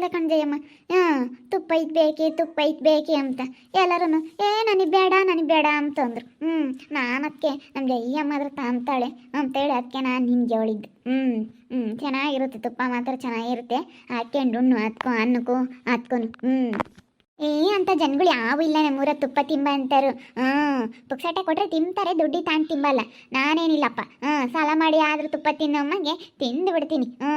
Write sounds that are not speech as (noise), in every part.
ಹೇಳ್ದೆ ಕಣ್ಜಯ್ಯಮ್ಮ ಹಾಂ ತುಪ್ಪ ಇದ್ ಬೇಕಿ ತುಪ್ಪ ಇದ್ ಬೇಕಿ ಅಂತ. ಎಲ್ಲರೂ ಏ, ನನಗೆ ಬೇಡ ನನಗೆ ಬೇಡ ಅಂತಂದ್ರು ಹ್ಞೂ ನಾನು ಅದಕ್ಕೆ ನಮ್ಮ ಜಯ್ಯಮ್ಮ ಅದ್ರ ತಾಂತಾಳೆ ಅಂತೇಳಿ ಅದಕ್ಕೆ ನಾನು ನಿನ್ಗೆ ಹೇಳಿದ್ದು. ಹ್ಞೂ ಹ್ಞೂ ಚೆನ್ನಾಗಿರುತ್ತೆ ತುಪ್ಪ ಮಾತ್ರ ಚೆನ್ನಾಗಿರುತ್ತೆ. ಹಾಕ್ಕೊಂಡು ಉಣ್ಣು ಹತ್ಕೊ ಅನ್ನಕ್ಕೂ ಹತ್ಕೊನು ಹ್ಞೂ ಏ, ಅಂತ ಜನಗಳು ಯಾವೂ ಇಲ್ಲ ನಮ್ಮೂರ ತುಪ್ಪ ತಿಂಬ ಅಂತಾರು. ಹ್ಞೂ, ಪುಕ್ಸಾಟ ಕೊಟ್ಟರೆ ತಿಂತಾರೆ ದುಡ್ಡಿ ತಾಂಡ್ ತಿಂಬಲ್ಲ. ನಾನೇನಿಲ್ಲಪ್ಪ. ಹ್ಞೂ, ಸಾಲ ಮಾಡಿ ಆದರೂ ತುಪ್ಪ ತಿನ್ನೋಮ್ಮಗೆ ತಿಂದು ಬಿಡ್ತೀನಿ. ಹ್ಞೂ,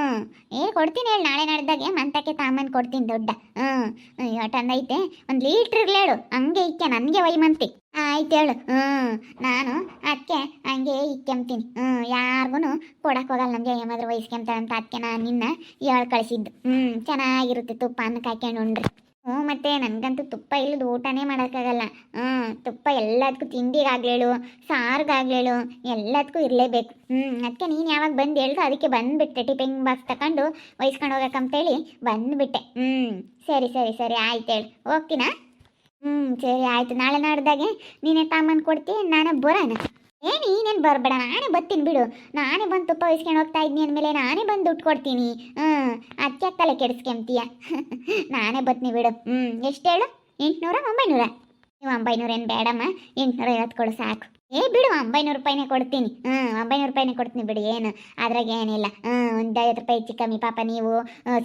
ಏ, ಕೊಡ್ತೀನಿ ಹೇಳಿ, ನಾಳೆ ನಡೆದಾಗೆ ಮಂತಕ್ಕೆ ತಾಮನ್ ಕೊಡ್ತೀನಿ ದೊಡ್ಡ. ಹ್ಞೂ ಐತೆ ಒಂದು ಲೀಟ್ರ್ ಹೇಳು, ಹಂಗೆ ಇಕ್ಕೆ, ನನಗೆ ವೈಮಂತಿ. ಆಯ್ತು ಹೇಳು. ಹ್ಞೂ, ನಾನು ಅದಕ್ಕೆ ಹಂಗೆ ಇಕ್ಕೆಂತೀನಿ ಹ್ಞೂ ಯಾರಿಗೂ ಕೊಡಕ್ಕೆ ಹೋಗಲ್ಲ ನಮಗೆ, ಏನಾದರೂ ಅಂತ ಅದಕ್ಕೆ ನಾನು ನಿನ್ನ ಹೇಳ್ ಕಳಿಸಿದ್ದು. ಹ್ಞೂ, ಚೆನ್ನಾಗಿರುತ್ತೆ ತುಪ್ಪ ಅನ್ನಕ್ಕೆ ಹಾಕ್ಯಂಡು ಉಂಡ್ರಿ. ಹ್ಞೂ ಮತ್ತೆ ನನಗಂತೂ ತುಪ್ಪ ಇಲ್ಲದ ಊಟನೇ ಮಾಡೋಕ್ಕಾಗಲ್ಲ. ಹ್ಞೂ, ತುಪ್ಪ ಎಲ್ಲದಕ್ಕೂ ತಿಂಡಿಗಾಗ್ಲೇಳು, ಸಾರಿಗಾಗ್ಲೇಳು, ಎಲ್ಲದಕ್ಕೂ ಇರಲೇಬೇಕು. ಹ್ಞೂ, ಅದಕ್ಕೆ ನೀನು ಯಾವಾಗ ಬಂದು ಹೇಳ್ದು ಅದಕ್ಕೆ ಬಂದುಬಿಟ್ಟೆ, ಟಿಫಿನ್ ಬಾಕ್ಸ್ ತಗೊಂಡು ವಹಿಸ್ಕೊಂಡು ಹೋಗಕ್ಕಂತೇಳಿ ಬಂದುಬಿಟ್ಟೆ. ಹ್ಞೂ, ಸರಿ ಸರಿ ಸರಿ, ಆಯ್ತು ಹೇಳಿ. ಓಕೆನಾ ಹ್ಞೂ, ಸರಿ, ಆಯಿತು. ನಾಳೆ ನಾಡ್ದಾಗೆ ನೀನೇ ತಾಮನ್ ಕೊಡ್ತೀನಿ ನಾನು ಬರೋಣ. ಏ ಏನೇನು ಬರಬೇಡ, ನಾನೇ ಬರ್ತೀನಿ ಬಿಡು. ನಾನೇ ಬಂದು ತುಪ್ಪ ಇಸ್ಕೊಂಡು ಹೋಗ್ತಾ ಇದ್ದೀನಿ ಅಂದಮೇಲೆ ನಾನೇ ಬಂದು ದುಡ್ಡು ಕೊಡ್ತೀನಿ. ಹ್ಞೂ ಅದಕ್ಕೆ ತಲೆ ಕೆಡಿಸ್ಕೊಂತೀಯ? (laughs) ನಾನೇ ಬರ್ತೀನಿ ಬಿಡು. ಹ್ಞೂ ಎಷ್ಟು ಹೇಳು? ಎಂಟುನೂರ ಒಂಬೈನೂರ? ನೀವು ಒಂಬೈನೂರ ಏನು ಬೇಡಮ್ಮ, ಎಂಟುನೂರ ಐವತ್ತು ಕೊಡು ಸಾಕು. ಏ, ಬಿಡು, ಒಂಬೈನೂರು ರೂಪಾಯಿನೇ ಕೊಡ್ತೀನಿ. ಹ್ಞೂ ಒಂಬೈನೂರು ರೂಪಾಯಿನೇ ಕೊಡ್ತೀನಿ ಬಿಡು, ಏನು? ಅದ್ರಾಗ ಏನಿಲ್ಲ. ಹ್ಞೂ ಒಂದು ಐವತ್ತು ರೂಪಾಯಿ ಹೆಚ್ಚು ಕಮ್ಮಿ, ಪಾಪ ನೀವು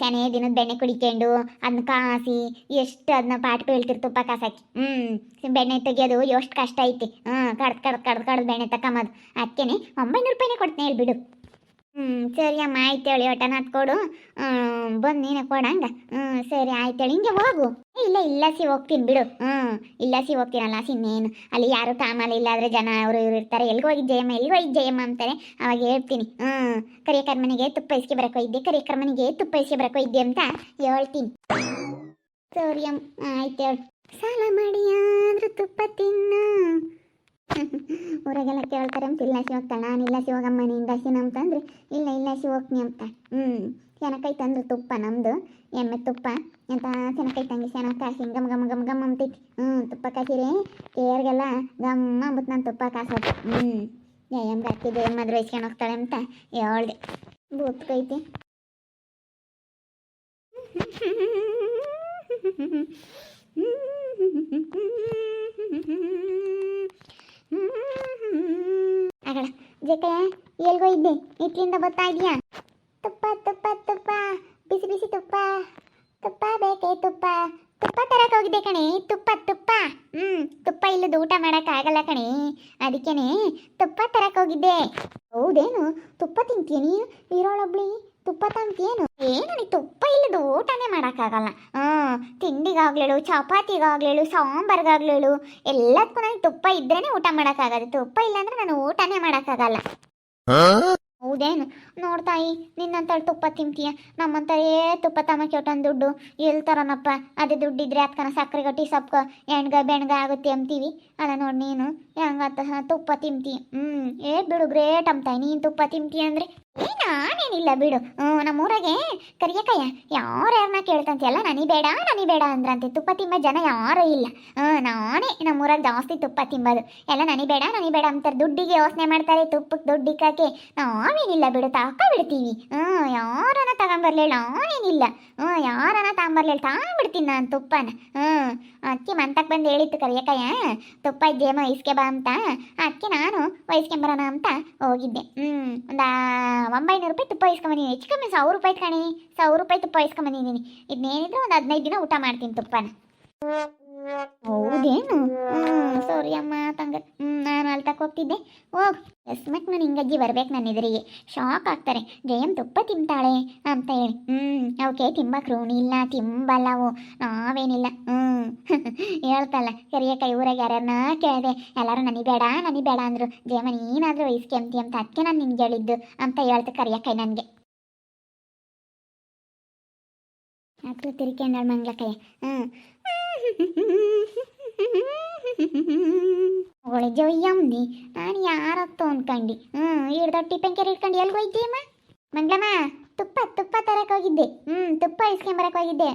ಸೆನೆ ದಿನದ ಬೆಣ್ಣೆ ಕುಡಿಕೊಂಡು ಅದನ್ನ ಕಾಸಿ, ಎಷ್ಟು ಅದನ್ನ ಪಾಟ್ ಬೀಳ್ತಿರ್ ತುಪ್ಪ ಕಾಸಾಕಿ. ಹ್ಞೂ ಬೆಣ್ಣೆ ತೆಗಿಯೋದು ಎಷ್ಟು ಕಷ್ಟ ಐತಿ. ಹ್ಞೂ ಕಡ್ದು ಕಡ್ದು ಕಡ್ದು ಕಡ್ದು ಬೆಣ್ಣೆ ತಕೊಂಬದು ಅದಕ್ಕೇನೆ ಒಂಬೈನೂರು ರೂಪಾಯಿನೇ ಕೊಡ್ತೀನಿ, ಹೇಳ್ಬಿಡು. ಹ್ಞೂ ಸರಿ ಅಮ್ಮ, ಆಯ್ತು ಹೇಳಿ, ಒಟ್ಟನ ಕೊಡು. ಬಂದು ನೀನೇ ಕೊಡಂಗ ಹ್ಞೂ ಸರಿ, ಆಯ್ತು ಹೇಳಿ, ಹಿಂಗೆ ಹೋಗು. ಇಲ್ಲ ಇಲ್ಲ ಸಿ ಹೋಗ್ತೀನಿ, ಬಿಡು. ಹ್ಞೂ ಇಲ್ಲ ಸಿ ಹೋಗ್ತೀನಲ್ಲ ಸಿನ್ನೇನು. ಅಲ್ಲಿ ಯಾರು ಕಾಮಲ್ಲ ಇಲ್ಲ ಆದರೆ ಜನ ಅವರು ಇವ್ರು ಇರ್ತಾರೆ. ಎಲ್ಲಿಗೆ ಹೋಗಿ ಜಯಮ್ಮ ಎಲ್ಲಿಗೆ ಹೋಗಿ ಜಯಮ್ಮ ಅಂತಾರೆ ಅವಾಗ ಹೇಳ್ತೀನಿ. ಹ್ಞೂ ಕರಿಯಕರ್ ಮನೆಗೆ ತುಪ್ಪ ಇಸ್ಕಿ ಬರಕೋ ಇದ್ದೆ ಕರಿಯಕರ್ ಮನೆಗೆ ತುಪ್ಪ ಇಸ್ಕಿ ಬರಕೋ ಇದ್ದೆ ಅಂತ ಹೇಳ್ತೀನಿ. ಸರಿ ಅಮ್ಮ, ಆಯ್ತು ಹೇಳಿ. ಸಾಲ ಮಾಡಿ ಆದ್ರೂ ತುಪ್ಪ ತಿನ್ನು. (laughs) ಊರಾಗೆಲ್ಲ ಕೇಳ್ತಾರೆ ಅಂತ, ಇಲ್ಲ ಹೋಗ್ತಾಳೆ, ನಾನು ಇಲ್ಲ ಹೋಗಮ್ಮ ನಿಂದ ಅಂತಂದ್ರೆ ಇಲ್ಲ ಇಲ್ಲ ಹೋಗ್ತೀನಿ ಅಂತ. ಹ್ಞೂ ಶನಕೈ ತಂದು ತುಪ್ಪ ನಮ್ಮದು ಎಮ್ಮೆ ತುಪ್ಪ ಅಂತ ಶನಕೈ ತಂಗಿ ಶನ ಕಾಸಿ, ಗಮ್ ಗಮ್ ಗಮ್ ಗಮ್ ಅಂತೈತಿ ಹ್ಞೂ ತುಪ್ಪ ಕಾಸಿರಿ ಕೇರ್ಗೆಲ್ಲ ಗಮ್ಮ ಅಂಬುತ್ತು ನಾನು ತುಪ್ಪ ಕಾಸೋದು. ಹ್ಞೂ ಎಂ ಹಾಕಿದ್ದೆ ಎಮ್ಮದ್ರ ವಹಿಸ್ಕೊಂಡು ಹೋಗ್ತಾಳೆ ಅಂತ ಹೇಳ್ದೆ. ಬೂತ್ಕೈತಿ (laughs) ಅಗಳ ಜಕಯ ಎಲ್ಗೋ ಇದ್ದೆ ಇಟ್ಲಿಂದ ಬರ್ತಾ ಇದೆಯಾ? ತುಪ್ಪ ತುಪ್ಪ ತುಪ್ಪ, ಬಿಸಿ ಬಿಸಿ ತುಪ್ಪ. ತುಪ್ಪ ಬೇಕೇ ತುಪ್ಪ. ತುಪ್ಪ ತರಕ್ಕೆ ಹೋಗಿದ್ದೆ ಕಣೆ, ತುಪ್ಪ ತುಪ್ಪ. ಹ್ಮ್, ತುಪ್ಪ ಇಲ್ಲದ ಊಟ ಮಾಡೋಕ್ಕಾಗಲ್ಲ ಕಣೆ. ಅದಕ್ಕೇನೆ ತುಪ್ಪ ತರಕ್ಕೆ ಹೋಗಿದ್ದೆ. ಹೌದೇನು? ತುಪ್ಪ ತಿಂತೀಯ ನೀನು? ಇರೋಳೊಬ್ಳಿ ತುಪ್ಪ ತಂತೀಯೇನು ಏನು ನನಗೆ ತುಪ್ಪ ಇಲ್ಲದ ಊಟನೇ ಮಾಡೋಕ್ಕಾಗಲ್ಲ. ಹ್ಞೂ ತಿಂಡಿಗಾಗ್ಲೇಳು ಚಪಾತಿಗಾಗ್ಲೇಳು ಸಾಂಬಾರ್ಗಾಗ್ಲೇಳು ಎಲ್ಲದಕ್ಕೂ ನನಗೆ ತುಪ್ಪ ಇದ್ರೇನೆ ಊಟ ಮಾಡೋಕ್ಕಾಗದು. ತುಪ್ಪ ಇಲ್ಲಾಂದ್ರೆ ನಾನು ಊಟನೇ ಮಾಡೋಕ್ಕಾಗಲ್ಲ. ಹೌದೇನು? ನೋಡ್ತಾಯಿ ನಿನ್ನಂತಳು ತುಪ್ಪ ತಿಂತೀಯ? ಏ ತುಪ್ಪ ತಮಕ್ಕೆ ಒಟ್ಟೊಂದು ದುಡ್ಡು. ಎಲ್ಲಿ ತರೋನಪ್ಪ? ಅದೇ ದುಡ್ಡಿದ್ರೆ ಅದಕ್ಕನ ಸಕ್ಕರೆ ಗಟ್ಟಿ ಸಪ್ಕ. ಎಣ್ಗ ಬೆಣ್ಗ ಆಗುತ್ತೆ ಅಂತೀವಿ. ಅಲ್ಲ ನೋಡಿ ನೀನು ಹೆಂಗತ್ತ ತುಪ್ಪ ತಿಂತಿ. ಹ್ಞೂ ಏ ಬಿಡು ಗ್ರೇಟ್ ಅಂತಾಯಿ ನೀನು ತುಪ್ಪ ತಿಂತಿ ಅಂದರೆ? ಏ, ನಾನೇನಿಲ್ಲ ಬಿಡು. ಹ್ಞೂ ನಮ್ಮೂರಾಗೆ ಕರಿಯಕಯ್ಯ, ಯಾರು ಯಾರನ್ನ ಕೇಳ್ತಂತೆಲ್ಲ ನನಿ ಬೇಡ ನನಿ ಬೇಡ ಅಂದ್ರಂತೆ. ತುಪ್ಪ ತಿಂಬ ಜನ ಯಾರೂ ಇಲ್ಲ. ಹ್ಞೂ ನಾನೇ ನಮ್ಮೂರಾಗ ಜಾಸ್ತಿ ತುಪ್ಪ ತಿಂಬೋದು. ಎಲ್ಲ ನನಿ ಬೇಡ ನನಿ ಬೇಡ ಅಂತಾರೆ. ದುಡ್ಡಿಗೆ ಯೋಚನೆ ಮಾಡ್ತಾರೆ ತುಪ್ಪಕ್ಕೆ ದುಡ್ಡು ನಾವೇನಿಲ್ಲ ಬಿಡು, ತಾಕ ಬಿಡ್ತೀವಿ ಹ್ಞೂ ಯಾರನ್ನ ತಗೊಂಬರ್ಲಿಲ್ಲ ನಾನೇನಿಲ್ಲ. ಹ್ಞೂ ಯಾರನ್ನ ತಗೊಂಬರ್ಲಿಲ್ಲ ಬಿಡ್ತೀನಿ ನಾನು ತುಪ್ಪನ. ಹ್ಞೂ ಅಕ್ಕಿ ಮಂತಕ್ಕೆ ಬಂದು ಹೇಳಿತ್ತು ಕರಿಯಕಯ್ಯ. ತುಪ್ಪ ಇದ್ದೇ ಇಸ್ಕೆ ಬಾ ಅಂತ ಅದಕ್ಕೆ ನಾನು ವಹಿಸ್ಕೊಂಬರೋಣ ಅಂತ ಹೋಗಿದ್ದೆ. ಹ್ಞೂ ಒಂದು ಒಂಬೈನೂರು ರೂಪಾಯಿ ತುಪ್ಪ ಇಸ್ಕೊಂಬಂದಿನಿ. ಹೆಚ್ಚು ಕಮ್ಮಿ ಸಾವಿರ ರೂಪಾಯಿ ಕಣಿ. ಸಾವಿರ ರೂಪಾಯಿ ತುಪ್ಪ ಇಸ್ಕೊಂಬಂದಿದ್ದೀನಿ ಇದನ್ನೇನಿದ್ರು ಒಂದು ಹದಿನೈದು ದಿನ ಊಟ ಮಾಡ್ತೀನಿ ತುಪ್ಪನ. ಹೌದೇನು? ಹ್ಞೂ ಸರಿ ಅಮ್ಮ ತಂಗ ಹ್ಞೂ ನಾನು ಅಲ್ಲಿ ಹೋಗ್ತಿದ್ದೆ. ಹೋಗ್. ಎಸ್ಮಕ್ ನಾನು ಹಿಂಗಜ್ಜಿ ಬರ್ಬೇಕು ನನ್ನ ಎದುರಿಗೆ. ಶಾಕ್ ಆಗ್ತಾರೆ. ಜಯಂ ತುಪ್ಪ ತಿಂತಾಳೆ ಅಂತ ಹೇಳಿ. ಹ್ಞೂ ಅವಕ್ಕೆ ತಿಂಬಕ್ಕೆ ರೂಣಿ ಇಲ್ಲ ತಿಂಬಲ್ಲ ಅವು ನಾವೇನಿಲ್ಲ. ಹ್ಞೂ (laughs) ಹೇಳ್ತಲ್ಲ ಕರಿಯ ಕೈ ಊರಾಗ ಯಾರನ್ನ ಕೇಳಿದೆ. ಎಲ್ಲರೂ ನನಗೆ ಬೇಡ ನನಗೆ ಬೇಡ ಅಂದರು. ಜಯಮ ನೀನಾದರೂ ವಹಿಸ್ಕೊಂತಿ ಅಂತ ಅದಕ್ಕೆ ನಾನು ನಿನ್ಗೆ ಹೇಳಿದ್ದು ಅಂತ ಹೇಳ್ತು ಕೈ ನನಗೆ. ಅಕ್ಕಳು ತಿರ್ಕೊಂಡಾಳ ಮಂಗ್ಲಕಯ್ಯ. ಹ್ಞೂ (laughs) ಒಳ್ಳೆ ಜೊಯ್ಯಮ್ನಿ ನಾನು ಯಾರತ್ತೋ ಅನ್ಕಂಡು. ಹ್ಞೂ ಹಿಡ್ದೊಟ್ಟು ಟಿಪ್ಪಂಕೆರೆ ಇಟ್ಕೊಂಡು ಎಲ್ಲಿ ಹೋಯ್ತೀಯಮ್ಮ ಮಂಗ್ಲಮ್ಮ ತುಪ್ಪ ತುಪ್ಪ ತರಕ್ಕೆ ಹೋಗಿದ್ದೆ. ಹ್ಞೂ ತುಪ್ಪ ಇಸ್ಕೊಂಬರಕ್ಕೆ ಹೋಗಿದ್ದೆ.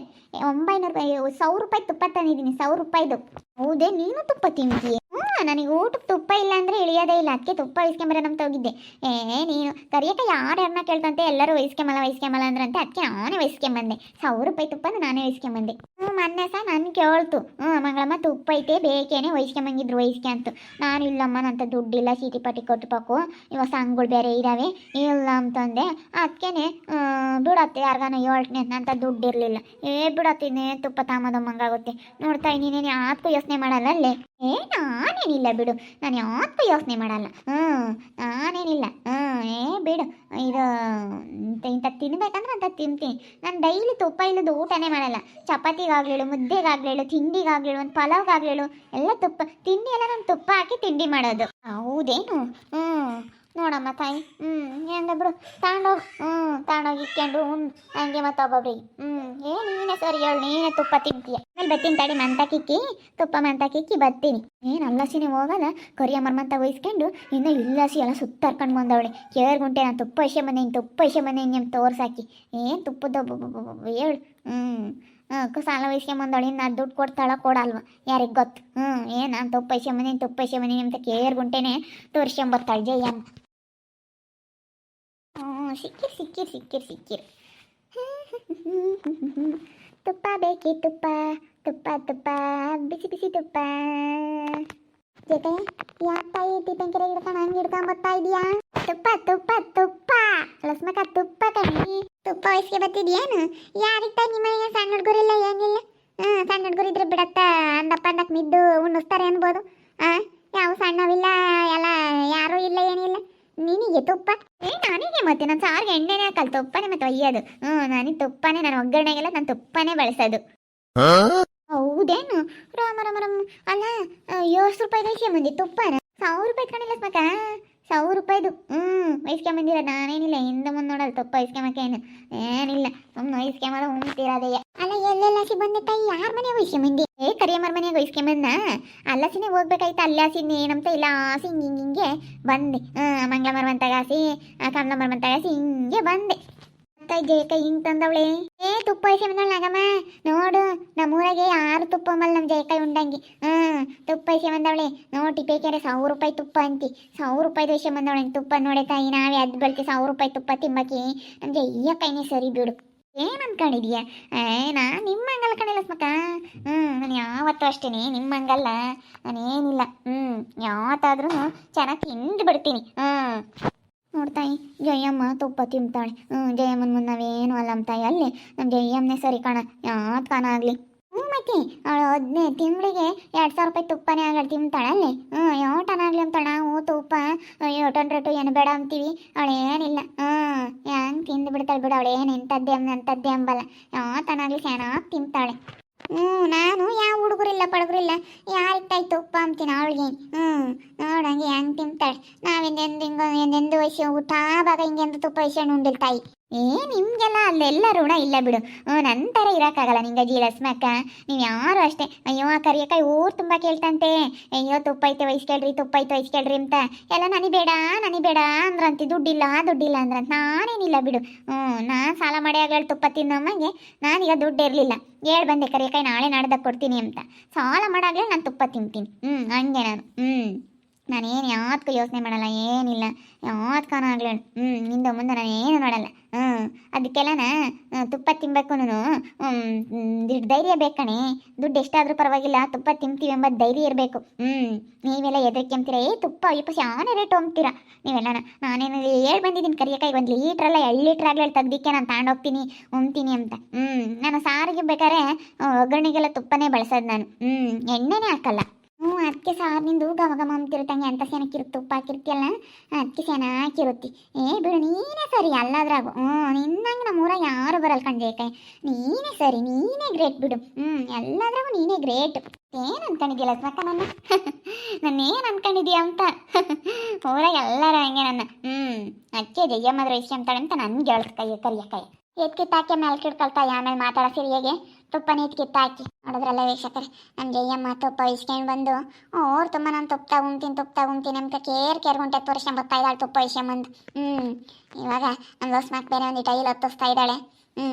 ಒಂಬೈನೂರು ರೂಪಾಯಿ ಸಾವಿರ ರೂಪಾಯಿ ತುಪ್ಪ ತಂದಿದ್ದೀನಿ. ಸಾವಿರ ರೂಪಾಯಿದು. ಹೌದೇ, ನೀನು ತುಪ್ಪ ತಿಂತೀಯ? ಹ್ಞೂ ನನಗೆ ಊಟಕ್ಕೆ ತುಪ್ಪ ಇಲ್ಲ ಅಂದರೆ ಇಳಿಯೋದೇ ಇಲ್ಲ. ಅದಕ್ಕೆ ತುಪ್ಪ ಇಸ್ಕೊಂಬರ ನಮ್ಗೆ ಹೋಗಿದ್ದೆ ಏ, ನೀನು ಕರಿಯಕ ಯಾರ್ಯಾರನ್ನ ಕೇಳ್ತಂತೆ? ಎಲ್ಲರೂ ವಹಿಸ್ಕೊಂಬಲ್ಲ ವಹಿಸ್ಕೊಂಬಲ್ಲ ಅಂದ್ರಂತೆ. ಅದಕ್ಕೆ ನಾನೇ ವಹಿಸ್ಕೊಂಬಂದೆ ಸಾವಿರ ರೂಪಾಯಿ ತುಪ್ಪನ ನಾನೇ ವಹಿಸ್ಕೊಂಬಂದೆ ಮೊನ್ನೆ ಸಹ ನಾನು ಕೇಳ್ತು. ಹ್ಞೂ ಮಂಗಳಮ್ಮ, ತುಪ್ಪ ಐತೆ, ಬೇಕೇನೆ, ವಹಿಸ್ಕೊಂಬಂಗಿದ್ರು, ವಹಿಸ್ಕೆ ಅಂತ. ನಾನು ಇಲ್ಲಮ್ಮ, ನಂತ ದುಡ್ಡಿಲ್ಲ, ಸೀಟಿ ಪಾಟಿ ಪಾಕು. ಇವಾಗ ಸಂಘಗಳು ಬೇರೆ ಇದ್ದಾವೆ ಇಲ್ಲ ಅಂತಂದೆ ಅದಕ್ಕೇನೆ ಬಿಡತ್ತೆ, ಯಾರಿಗಾನ ಹೇಳ್ತೀನಿ ಅಂತ ದುಡ್ಡು ಇರಲಿಲ್ಲ ಏ ಬಿಡತ್ತಿನೇ ತುಪ್ಪ ತಾಮದಮ್ಮಂಗಾಗುತ್ತೆ. ನೋಡ್ತಾ ನೀನೇನು ಯಾತಕ್ಕೂ ಯೋಚನೆ ಮಾಡಲ್ಲ ಅಲ್ಲೇ? ಏ ನಾನೇನಿಲ್ಲ ಬಿಡು. ನಾನು ಯಾವತ್ತೂ ಯೋಚನೆ ಮಾಡಲ್ಲ. ಹ್ಞೂ ನಾನೇನಿಲ್ಲ. ಹ್ಞೂ ಏ ಬಿಡು. ಇದು ಇಂಥ ಇಂಥ ತಿನ್ಬೇಕಂದ್ರೆ ಅಂತ ತಿಂತೀನಿ. ನಾನು ಡೈಲಿ ತುಪ್ಪ ಇಲ್ಲದ ಊಟನೇ ಮಾಡಲ್ಲ. ಚಪಾತಿಗಾಗ್ಲೇಳು, ಮುದ್ದೆಗಾಗ್ಲೇಳು, ತಿಂಡಿಗಾಗ್ಲೇಳು, ಒಂದು ಪಲಾವ್ಗಾಗ್ಲೇಳು, ಎಲ್ಲ ತುಪ್ಪ, ತಿಂಡಿ ಎಲ್ಲ ನಾನು ತುಪ್ಪ ಹಾಕಿ ತಿಂಡಿ ಮಾಡೋದು. ಹೌದೇನು? ಹ್ಞೂ ನೋಡಮ್ಮ, ತಾಯಿ. ಹ್ಞೂ ಹೆಂಗ ಬಿಡು. ತಗೊಂಡೋಗಿ ಹ್ಞೂ ತಗೊಂಡೋಗಿ ಇಕ್ಕೊಂಡು ಹ್ಞೂ ಹಂಗೆ ಮತ್ತೆ ಒಬ್ಬೊಬ್ರಿಗೆ ಹ್ಞೂ ಏ, ನೀನೇ ಸರಿ ಹೇಳು, ನೀನೇ ತುಪ್ಪ ತಿಂತೀಯ. ಆಮೇಲೆ ಬತ್ತೀನಿ ತಡಿ, ಮಂತಕ್ಕಿಕ್ಕಿ, ತುಪ್ಪ ಮಂತಕ್ಕಿಕ್ಕಿ ಬತ್ತೀನಿ. ಏನು ಅಲ್ಲಸಿನೇ ಹೋಗಲ್ಲ. ಕರಿಯ ಮರ್ಮಂತ ವಹಿಸ್ಕೊಂಡು, ಇನ್ನು ಇಲ್ಲಸಿ ಎಲ್ಲ ಸುತ್ತರ್ಕೊಂಡು ಬಂದವಳೆ. ಕೇರ್ಗುಂಟೆ ನಾನು ತುಪ್ಪ ಇಸೆ ಬಂದೇನಿ ತುಪ್ಪ ಇಸೆ ಬಂದೇನಿ ಅಂತ ತೋರ್ಸಾಕಿ ಏನು ತುಪ್ಪದ ಹೇಳು. ಹ್ಞೂ ಸಾಲ ವಹಿಸ್ಕೊಂಬಂದವಳು ಇನ್ನು ಅದು ದುಡ್ಡು ಕೊಡ್ತಾಳ, ಕೊಡಲ್ವ? ಯಾರಿಗೆ ಗೊತ್ತು? ಹ್ಞೂ ಏನು ನಾನು ತುಪ್ಪ ಇಸ್ಕೊಂಬಂದೀನಿ ತುಪ್ಪ ಇಸ್ಕೊಂಬಂದೀನಿ ಅಂತ ಕೇರ್ಗುಂಟೆನೆ ತೋರಿಸ್ಕೊಂಬರ್ತಾಳೆ ಜಯಮ್ಮ. ಹ್ಞೂ ಸಿಕ್ಕಿರ್ ಸಿಕ್ಕಿರ್ ಸಿಕ್ಕಿರ್ ಸಿಕ್ಕಿರ್. ತುಪ್ಪ ಬೇಕಿ ತುಪ್ಪ ತುಪ್ಪ ತುಪ್ಪ, ಬಿಸಿ ಬಿಸಿ ತುಪ್ಪ. ಜೊತೆ ಯಾಕೆ ತಾಯಿ ಕೆರೆ ಹಿಡ್ಕೊಂಡು ಹಂಗೆ ಹಿಡ್ಕೊಂಡ್ ಬರ್ತಾ ಇದೀಯಾ? ತುಪ್ಪ ತುಪ್ಪ ತುಪ್ಪ. ಲಸ್ಮಕ ತುಪ್ಪ ಕಣಿ. ತುಪ್ಪ ವಯಸ್ಸಿಗೆ ಬರ್ತಿದ್ಯೇನು ಯಾರಿಗೆ ನಿಮ್ಮ ಮನೆಗೆ ಸಣ್ಣ ಹುಡುಗರಿಲ್ಲ ಏನಿಲ್ಲ ಹಾಂ ಸಣ್ಣ ಹುಡುಗರು ಇದ್ರೆ ಬಿಡತ್ತ, ಅಂದಪ್ಪ ಅಂದಕ್ಕೆ ಮಿದ್ದು ಉಣ್ಣಿಸ್ತಾರೆ ಅನ್ಬೋದು. ಹಾಂ ಯಾವ ಸಣ್ಣವಿಲ್ಲ, ಎಲ್ಲ ಯಾರೂ ಇಲ್ಲ, ಏನಿಲ್ಲ. ನಿನಗೆ ತುಪ್ಪ. ಮತ್ತೆ ನಾನು ಸಾರಿಗೆ ಎಣ್ಣೆನೇ ಹಾಕಲ್ಲ ತುಪ್ಪನೇ ಮತ್ತೆ ಒಯ್ಯೋದು. ಹ್ಞೂ ನನಗೆ ತುಪ್ಪನೇ ನಾನು ಒಗ್ಗರಣೆಗೆಲ್ಲ ನಾನು ತುಪ್ಪನೇ ಬಳಸೋದು. ಹೌದೇನು? ರಾಮ ರಾಮ ರಾಮ್. ಅಲ್ಲ ಏಳು ರೂಪಾಯಿ ವಹಿಸ್ಕೊಂಬಂದಿ ತುಪ್ಪನ? ಸಾವಿರ ರೂಪಾಯಿ ಕಣಿಲ್ಲ ಮಕ ಸಾವಿರ ರೂಪಾಯಿದು ಹ್ಞೂ ನಾನೇನಿಲ್ಲ, ಹಿಂದೆ ಮುಂದೆ ನೋಡಲ್ಲ ತುಪ್ಪ ಏನು ಏನಿಲ್ಲ ಸುಮ್ಮನೆ ವಹಿಸ್ಕೊಂಬಲ್ಲ ಉಣ್ತಿರೋದಯ್ಯ ಅಲ್ಲ, ಎಲ್ಲೆಲ್ಲ ಸಿ ಬಂದೆ ತಾಯಿ ಯಾರ ಮನೆಗೆ ವಹಿಸ್ಕೊಂಬಂದಿ ಏ, ಕರಿಯಮ್ಮರ ಮನೆಗೆ ವಹಿಸ್ಕೊಂಬಂದ ಅಲ್ಲಸಿನೇ ಹೋಗ್ಬೇಕಾಯ್ತು, ಅಲ್ಲಾಸಿ ಏನಂತ ಇಲ್ಲ, ಆಸಿ ಹಿಂಗೆ ಹಿಂಗೆ ಹಿಂಗೆ ಬಂದೆ. ಹಾಂ ಮಂಗಳ ಮರವಂತಾಗಾಸಿ ಕಮಲ ಮರವಂತಾಗಾಸಿ ಹಿಂಗೆ ಬಂದೆ. ಕೈ ಜಯಕ ಹಿಂಗ್ ತಂದವಳೆ? ಏ, ತುಪ್ಪ ಇಸಿ ಬಂದಳ ನಗಮ್ಮ ನೋಡು, ನಮ್ಮೂರಾಗೆ ಯಾರು ತುಪ್ಪ ಮಲ್ಲ ನಮ್ಮ ಜಯಕಾಯಿ ಉಂಡಂಗಿ. ಹ್ಮ್ ತುಪ್ಪ ಇಸಿ ಬಂದವಳೆ. ನೋಡಿ ಬೇಕಂದ್ರೆ ಸಾವಿರ ರೂಪಾಯಿ ತುಪ್ಪ ಅಂತಿ. ಸಾವಿರ ರೂಪಾಯಿ ವಿಷಯ ಬಂದವಳೆ ತುಪ್ಪ ನೋಡೆ ತಾಯಿ, ನಾವೇ ಅದ್ ಬೆಳ್ತಿ ಸಾವಿರ ರೂಪಾಯಿ ತುಪ್ಪ ತಿಂಬಕಿ. ನಮ್ಮ ಜಯ್ಯ ಕೈನೇ ಸರಿ ಬಿಡು. ಏನ್ ಅನ್ಕೊಂಡಿದ್ಯಾ? ಏ, ನಾ ನಿಮ್ಮ ಹಂಗಲ್ಲ ಕಣಿಲ್ಲ ಸ್ಮಕ ಹ್ಮ್, ನಾನು ಯಾವತ್ತೂ ಅಷ್ಟೇನೆ, ನಿಮ್ಮ ಹಂಗಲ್ಲ ನಾನೇನಿಲ್ಲ. ಹ್ಮ್ ಯಾವತ್ತಾದ್ರೂ ಚೆನ್ನಾಗಿ ತಿಂದು ಬಿಡ್ತೀನಿ. ಹ್ಮ್. ನೋಡ್ತಾಯಿ ಜಯಮ್ಮ ತುಪ್ಪ ತಿಂತಾಳೆ. ಹ್ಞೂ ಜಯಮ್ಮನ ಮುಂದೆ ನಾವೇನು ಅಲ್ಲಂತಾಯಿ ಅಲ್ಲಿ ನಮ್ಮ ಜಯಮ್ಮನೇ ಸರಿ ಕಾಣ. ಯಾವ್ದು ಕಾಣ ಆಗಲಿ? ಹ್ಞೂ ಮತ್ತೆ ಅವಳು ಹದಿನೈದು ತಿಂಗಳಿಗೆ ಎರಡು ಸಾವಿರ ರೂಪಾಯಿ ತುಪ್ಪನೇ ಆಗಲಿ ತಿಂತಾಳೆ, ಅಲ್ಲಿ? ಹ್ಞೂ ಯಾವ ಟನ ಆಗಲಿ ಅಂತಾಳೆ ನಾವು ತುಪ್ಪ. ಯೋಟನ್ ರೇಟು ಏನು ಬೇಡ ಅಂತೀವಿ. ಅವಳು ಏನಿಲ್ಲ ಹ್ಞೂ ಹೆಂಗೆ ತಿಂದು ಬಿಡ್ತಾಳೆ ಬಿಡು ಅವಳು ಏನು ಇಂಥದ್ದೇ ಅಂಥದ್ದೇ ಅಂಬಲ್ಲ. ಯಾವ ತನಾಗಲಿ ಚೆನ್ನಾಗಿ ತಿಂತಾಳೆ. ಹ್ಞೂ ನಾನು ಯಾವ ಹುಡುಗರಿಲ್ಲ, ಪಡುಗರಿಲ್ಲ. ತುಪ್ಪ ಅಂತೀನಿ ಅವಳಿಗೆ. ಹ್ಞೂ ನೋಡಂಗೆ ಹೆಂಗೆ ತಿಂತಾಳೆ. ನಾವೆಂದೆಂದು ಹಿಂಗೆ, ಎಂದೆಂದು ವಯಸ್ಸು ಊಟ ಭಾಗ ಹಿಂಗೆಂದು ತುಪ್ಪ ವಯಸ್ಸು ಉಂಡಿಲ್ ತಾಯಿ. ಏ, ನಿಮ್ಗೆಲ್ಲ ಅಲ್ಲೆಲ್ಲ ಋಣ ಇಲ್ಲ ಬಿಡು. ನನ್ನ ಥರ ಇರೋಕ್ಕಾಗಲ್ಲ ನಿಂಗೆ ಜಿ ಲಸ್ಮಕ್ಕ ನೀವು ಯಾರು ಅಷ್ಟೇ. ಅಯ್ಯೋ, ಆ ಕರಿಯಕಾಯಿ ಊರು ತುಂಬ ಕೇಳ್ತಂತೆ. ಅಯ್ಯೋ ತುಪ್ಪ ಐತೆ ವಹಿಸ್ಕೇಳ್ರಿ ತುಪ್ಪ ಐತೆ ವಹಿಸ್ಕೇಳ್ರಿ ಅಂತ. ಎಲ್ಲ ನನಗೆ ಬೇಡ ನನಗೆ ಬೇಡ ಅಂದ್ರಂತೆ. ದುಡ್ಡಿಲ್ಲ ದುಡ್ಡಿಲ್ಲ ಅಂದ್ರಂತ. ನಾನೇನಿಲ್ಲ ಬಿಡು. ಹ್ಞೂ, ನಾನು ಸಾಲ ಮಾಡಿ ಆಗಲೇ ತುಪ್ಪ ತಿನ್ನೋಮ್ಮಂಗೆ ನಾನೀಗ ದುಡ್ಡು ಇರಲಿಲ್ಲ. ಹೇಳಿ ಬಂದೆ ಕರಿಯಕಾಯಿ ನಾಳೆ ನಾಡ್ದಾಗ ಕೊಡ್ತೀನಿ ಅಂತ. ಸಾಲ ಮಾಡಾಗಲೇ ನಾನು ತುಪ್ಪ ತಿಂತೀನಿ. ಹ್ಞೂ, ಹಂಗೆ ನಾನು. ಹ್ಞೂ. ನಾನೇನು ಯಾವ್ದಕ್ಕೂ ಯೋಚನೆ ಮಾಡಲ್ಲ, ಏನಿಲ್ಲ. ಯಾವ್ದಕ್ಕನ ಆಗಲಿ ಹ್ಞೂ ಹಿಂದೆ ಮುಂದೆ ನಾನು ಏನು ಮಾಡಲ್ಲ. ಹ್ಞೂ ಅದಕ್ಕೆಲ್ಲನ ತುಪ್ಪ ತಿನ್ಬೇಕು ಧೈರ್ಯ ಬೇಕಣೆ ದುಡ್ಡು ಎಷ್ಟಾದರೂ ಪರವಾಗಿಲ್ಲ, ತುಪ್ಪ ತಿಂತೀವಿ ಎಂಬ ಧೈರ್ಯ ಇರಬೇಕು. ಹ್ಞೂ ನೀವೆಲ್ಲ ಎದಕ್ಕೆಂತೀರ ಏ, ತುಪ್ಪ ಅಯ್ಯಪ್ಪ ಶಾನೆ ರೇಟ್ ಅಂತೀರ ನೀವೆಲ್ಲನ, ನಾನೇನು ಹೇಳಿ ಬಂದಿದ್ದೀನಿ ಕರಿಯಕಾಯಿ ಒಂದು ಲೀಟ್ರಲ್ಲ ಎರಡು ಲೀಟ್ರ್ ಆಗ್ಲಿ ತೆಗ್ದಿಕ್ಕೆ ನಾನು ತಗೊಂಡೋಗ್ತೀನಿ ಉಮ್ತೀನಿ ಅಂತ. ಹ್ಞೂ ನಾನು ಸಾರಿಗೆ ಬೇಕಾದ್ರೆ ಒಗ್ಗರಣೆಗೆಲ್ಲ ತುಪ್ಪನೇ ಬಳಸೋದು ನಾನು. ಹ್ಞೂ ಎಣ್ಣೆನೇ ಹಾಕಲ್ಲ. ಹ್ಞೂ ಅದಕ್ಕೆ ಸಾರು ನಿಂದು ಗಮ ಗಮ ಅಂತಿರುತ್ತಂಗೆ ಅಂತ ಸೆನಕ್ಕಿರುತ್ತೆ ತುಪ್ಪ ಹಾಕಿರ್ತಿಯಲ್ಲ ಅದಕ್ಕೆ ಚೆನ್ನಾಗಿರುತ್ತಿ ಏ, ಬಿಡು, ನೀನೇ ಸರಿ ಎಲ್ಲದ್ರಾಗು ಹ್ಞೂ ನಿನ್ನಂಗೆ ನಮ್ಮೂರಾಗ ಯಾರು ಬರಲ್ಲ ಕೈ ನೀನೇ ಸರಿ, ನೀನೇ ಗ್ರೇಟ್ ಬಿಡು. ಹ್ಞೂ ಎಲ್ಲದ್ರಾಗು ನೀನೇ ಗ್ರೇಟ್ ಏನು ಅನ್ಕೊಂಡಿದ್ಯಲ್ಲ ಸ್ಮಕ್ಕ ನನ್ನ? (laughs) ನಾನೇನು ಅನ್ಕೊಂಡಿದ್ದೀಯ ಅಂತ? (laughs) ಊರಾಗ ಎಲ್ಲರ ಹಂಗೆ ನನ್ನ. ಹ್ಞೂ ಅಕ್ಕೆ ಜಯ್ಯಮ್ಮದ್ರ ಅಂತಾಳೆ ಅಂತ ನನ್ಗೆ ಹೇಳ್ತ ಕೈ ಕರಿಯಕಾಯಿ ಎತ್ ಕಿತ್ತಾಕಿ ಮೇಲೆ ಕಿಡ್ಕೊಳ್ತಾಯಿ ಆಮೇಲೆ ಮಾತಾಡೋ ಸಿರಿಯಾಗೆ ತುಪ್ಪ ನೀತ್ ಕಿತ್ತಾಕಿ ನೋಡಿದ್ರಲ್ಲ ವೀಕ್ಷಕರೇ ನಮ್ಮ ಜಯ್ಯಮ್ಮ ತುಪ್ಪ ಇಸ್ಕೊಂಡು ಬಂದು ಓರ್ ತುಂಬ ನಾನು ತುಪ್ಪ ತಗೊಂತೀನಿ ತುಪ್ಪ ತಗೊಂತೀನಿ ನಮ್ಗೆ ಕೇರ್ ಕೇರ್ ಗುಂಟೆ ತೋರಿಸ್ಕೊಂಡು ಬರ್ತಾ ಇದ್ದಾಳೆ ತುಪ್ಪ ಇಸ್ಕೊಂಬಂದು ಹ್ಞೂ ಇವಾಗ ನಮ್ಮ ಲೋಸ್ಮಾಕ್ ಬೇರೆ ಒಂದು ಟೈಲ್ ಹತ್ತಿಸ್ತಾ ಇದ್ದಾಳೆ. ಹ್ಞೂ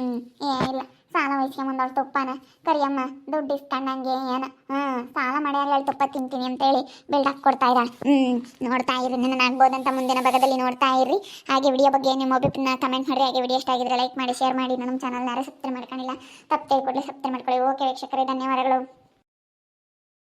ಏನಿಲ್ಲ ಸಾಲ ವಹಿಸ್ಕೊಂಬಂದವಳು ತುಪ್ಪನ. ಕರಿಯಮ್ಮ, ದುಡ್ಡು ಇಸ್ಕೊಂಡಂಗೆ ಏನ? ಹ್ಞೂ ಸಾಲ ಮಾಡ್ಯಾರ ತುಪ್ಪ ತಿಂತೀನಿ ಅಂತೇಳಿ ಬಿಲ್ಡಪ್ ಕೊಡ್ತಾ ಇದ್ದಾಳೆ. ಹ್ಞೂ ನೋಡ್ತಾ ಇರಿ ನನ್ನ ಆಗ್ಬೋದಂತ ಮುಂದಿನ ಭಾಗದಲ್ಲಿ ನೋಡ್ತಾ ಇರ್ರಿ. ಹಾಗೆ ವಿಡಿಯೋ ಬಗ್ಗೆ ನಿಮ್ಮ ಒಬ್ಬನ ಕಮೆಂಟ್ ಮಾಡಿ ಹಾಗೆ ವಿಡಿಯೋ ಇಷ್ಟ ಆಗಿದ್ರೆ ಲೈಕ್ ಮಾಡಿ ಶೇರ್ ಮಾಡಿ. ನಮ್ಮ ಚಾನಲ್ ಯಾರು ಸಬ್ಸ್ಕ್ರೈಬ್ ಮಾಡ್ಕೊಂಡಿಲ್ಲ ತಪ್ಪು ಕೊಡಲಿ ಸಬ್ಸ್ಕ್ರೈಬ್ ಮಾಡ್ಕೊಳ್ಳಿ. ಓಕೆ ವೀಕ್ಷಕರೇ, ಧನ್ಯವಾದಗಳು.